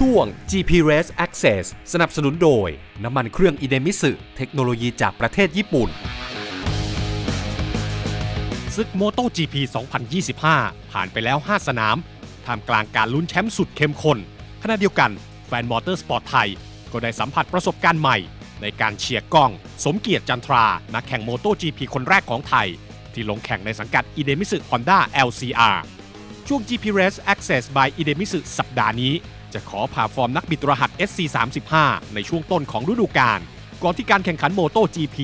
ช่วง GP Race Access สนับสนุนโดย น้ำมันเครื่องอิเดมิสึเทคโนโลยีจากประเทศญี่ปุ่น ซึกโมโต GP 2025 ผ่านไปแล้ว 5 สนามท่ามกลางการลุ้นแชมป์สุดเข้มข้นขณะเดียวกันแฟนมอเตอร์สปอร์ตไทย ก็ได้สัมผัสประสบการณ์ใหม่ ในการเชียร์กล้อง สมเกียรติจันทรา นักแข่งโมโต GP คนแรกของไทย ที่ลงแข่งในสังกัดอิเดมิสึ Honda LCR ช่วง GP Race Access by อิเดมิสึสัปดาห์นี้ จะขอพาฟอร์มนักบิดรหัส SC35 ในช่วงต้นของฤดูกาลก่อนที่การแข่งขันโมโต GP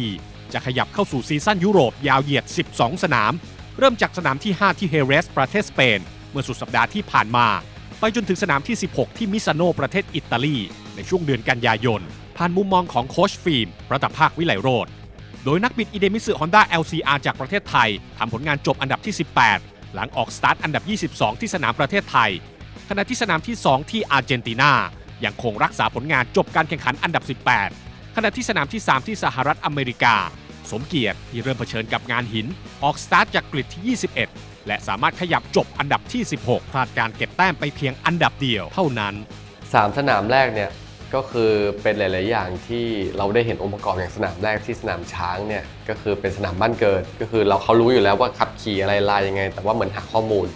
จะขยับเข้าสู่ซีซั่นยุโรปยาวเหยียด 12 สนาม เริ่มจากสนามที่ 5 ที่เฮเรส ประเทศสเปน เมื่อสุดสัปดาห์ที่ผ่านมา ไปจนถึงสนามที่ 16 ที่มิซานโนประเทศอิตาลี ในช่วงเดือนกันยายน ผ่านมุมมองของโคชฟิล์มรัตภาควิไลโรธโดยนักบิดอิเดมิสึ Honda LCR จากประเทศไทยทำผลงานจบอันดับที่ 18 หลังออกสตาร์ทอันดับ 22 ที่สนามประเทศไทย ขณะที่สนามที่ 2 ที่อาร์เจนตินายังคงรักษาผลงานจบการแข่งขันอันดับ 18 ขณะที่สนามที่ 3 ที่สหรัฐอเมริกา สมเกียรติที่เริ่มเผชิญกับงานหิน ออกสตาร์ทจากกริดที่ 21 และสามารถขยับจบอันดับที่ 16พลาดการเก็บแต้มไปเพียงอันดับเดียวเท่านั้นสามสนามแรกเนี่ยก็คือเป็นหลาย ๆ อย่างที่เราได้เห็นองค์ประกอบอย่างสนามแรกที่สนามช้างเนี่ยก็คือเป็นสนามบ้านเกิด ก็คือเราเขารู้อยู่แล้วว่าขับขี่อะไรลายยังไง แต่ว่าเหมือนหาข้อมูล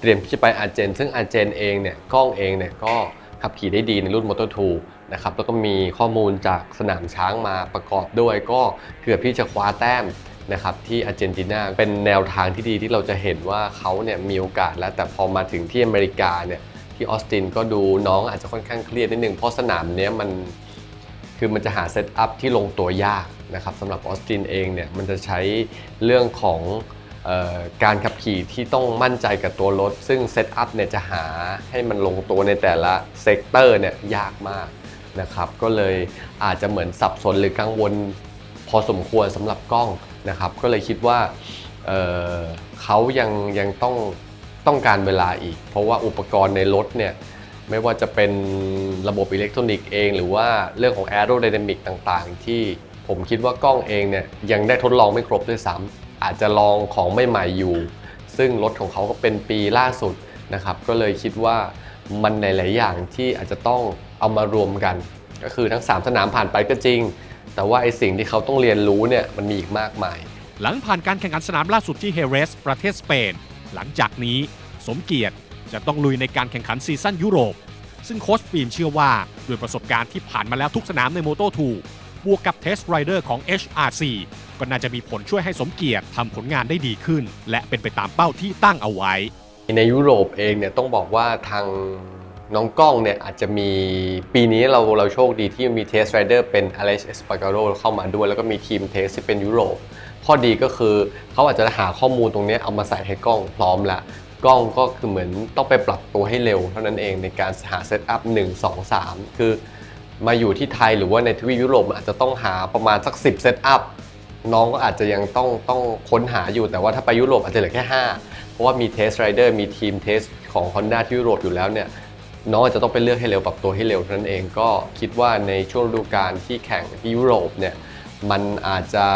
เตรียมที่จะไปอาร์เจน ซึ่งอาร์เจนเองเนี่ยกล้องเองเนี่ยก็ขับขี่ได้ดีในรุ่นมอเตอร์ทูนะครับแล้วก็มีข้อมูลจากสนามช้างมาประกอบด้วย ก็เกือบที่จะคว้าแต้มนะครับที่อาร์เจนตินาเป็นแนวทางที่ดีที่เราจะเห็นว่าเขาเนี่ยมีโอกาสแล้วแต่พอมาถึงที่อเมริกาเนี่ยที่ออสตินก็ดูน้องอาจจะค่อนข้างเครียดนิดนึงเพราะสนามเนี้ยมันคือมันจะหาเซตอัพที่ลงตัวยากนะครับสำหรับออสตินเองเนี่ยมันจะใช้เรื่องของ การขับขี่ที่ต้องมั่นใจกับตัวรถ ซึ่งเซตอัพเนี่ยจะหาให้มันลงตัวในแต่ละเซกเตอร์เนี่ยยากมากนะครับ ก็เลยอาจจะเหมือนสับสนหรือกังวลพอสมควรสำหรับกล้องนะครับ ก็เลยคิดว่าเเขายังยังต้องต้องการเวลาอีก เพราะว่าอุปกรณ์ในรถเนี่ยไม่ว่าจะเป็นระบบอิเล็กทรอนิกส์เอง หรือว่าเรื่องของแอโร d y นามิกต่างๆ ที่ผมคิดว่ากล้องเองเนี่ยยังได้ทดลองไม่ครบด้วยซ้ำ อาจจะลองของใหม่ๆอยู่ ซึ่งรถของเขาก็เป็นปีล่าสุดนะครับ ก็เลยคิดว่ามันหลาย ๆ อย่างที่อาจจะต้องเอามารวมกัน ก็คือทั้ง 3 สนามผ่านไปก็จริง แต่ว่าไอสิ่งที่เขาต้องเรียนรู้เนี่ยมันมีอีกมากมาย หลังผ่านการแข่งขันสนามล่าสุดที่เฮเรส ประเทศสเปน หลังจากนี้สมเกียรติจะต้องลุยในการแข่งขันซีซั่นยุโรป ซึ่งโค้ชฟิล์มเชื่อว่าด้วยประสบการณ์ที่ผ่านมาแล้วทุกสนามในโมโต2บวกกับเทสไรเดอร์ของ HRC ก็น่าจะมีผลช่วยให้สมเกียรติทำผลงานได้ดีขึ้น และเป็นไปตามเป้าที่ตั้งเอาไว้ ในยุโรปเองเนี่ยต้องบอกว่าทางน้องกล้องเนี่ยอาจจะมีปีนี้เราเราโชคดีที่มีเทสไรเดอร์เป็น Alex Espargaro เข้ามาด้วย แล้วก็มีทีมเทสที่เป็นยุโรป ข้อดีก็คือเขาอาจจะหาข้อมูลตรงนี้เอามาใส่ให้กล้องพร้อมละกล้องก็คือเหมือนต้องไปปรับตัวให้เร็วเท่านั้นเองในการหาเซตอัพ1 2 3 คือมาอยู่ที่ไทยหรือว่าในทวีปยุโรปอาจจะต้องหาประมาณสัก 10 เซตอัพ น้องก็อาจจะยังต้องต้องค้นหาอยู่แต่ว่าถ้าไปยุโรปอาจจะเหลือแค่ 5 เพราะว่ามีเทสไรเดอร์มีทีมเทสของ Honda ที่ยุโรปอยู่แล้วเนี่ยน้องอาจจะต้องไปเลือกให้เร็วปรับตัวให้เร็วนั้นเองก็คิดว่าในช่วงฤดูกาลที่แข่งที่ยุโรปเนี่ยมันอาจจะ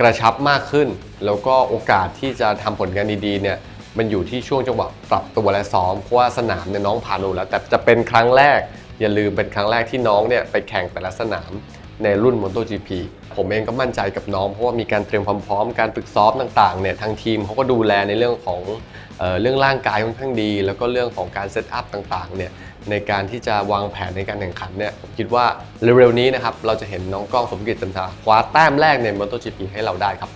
กระชับมากขึ้น แล้วก็โอกาสที่จะทำผลงานดีๆเนี่ยมันอยู่ที่ช่วงจังหวะปรับตัวและซ้อมเพราะว่าสนามเนี่ยน้องผ่านมาแล้วแต่จะเป็นครั้งแรกอย่าลืมเป็นครั้งแรกที่น้องเนี่ยไปแข่งแต่ละสนาม ในรุ่น MotoGP ผมเองก็มั่นใจกับน้องเพราะว่ามีการเตรียมความพร้อมการฝึกซ้อมต่างๆเนี่ยทางทีมเขาก็ดูแลในเรื่องของเออเรื่องร่างกายค่อนข้างดี แล้วก็เรื่องของการเซตอัพต่างๆเนี่ยในการที่จะวางแผนในการแข่งขันเนี่ยผมคิดว่าเร็วๆนี้นะครับเราจะเห็นน้องกล้องสมเกียรติจันทราคว้าแต้มแรกใน MotoGP ให้เราได้ครับ